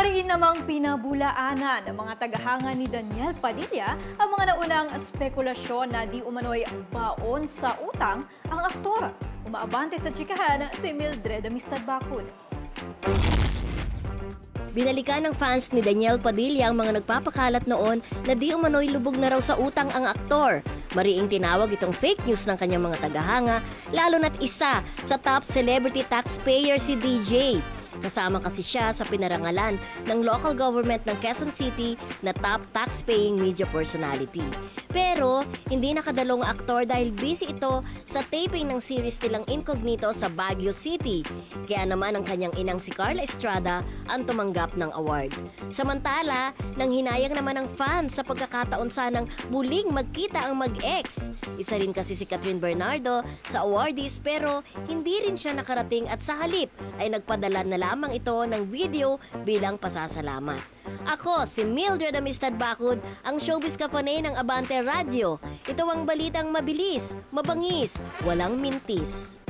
Mariin namang pinabulaanan ng mga tagahanga ni Daniel Padilla ang mga naunang spekulasyon na di umano'y baon sa utang ang aktor. Umaabante sa chikahan si Mildred Amistad Bakul. Binalikan ng fans ni Daniel Padilla ang mga nagpapakalat noon na di umano'y lubog na raw sa utang ang aktor. Mariing tinawag itong fake news ng kanyang mga tagahanga, lalo na't isa sa top celebrity taxpayer si DJ. Kasama kasi siya sa pinarangalan ng local government ng Quezon City na top tax-paying media personality. Pero hindi nakadalong aktor dahil busy ito sa taping ng series nilang Incognito sa Baguio City. Kaya naman ang kanyang inang si Carla Estrada ang tumanggap ng award. Samantala, nang hinayang naman ng fans sa pagkakataon sanang muling magkita ang mag-ex. Isa rin kasi si Catherine Bernardo sa awardees pero hindi rin siya nakarating at sa halip ay nagpadala na lamang ito ng video bilang pasasalamat. Ako, si Mildred Amistad Bakud, ang showbiz kapane ng Abante Radio. Ito ang balitang mabilis, mabangis, walang mintis.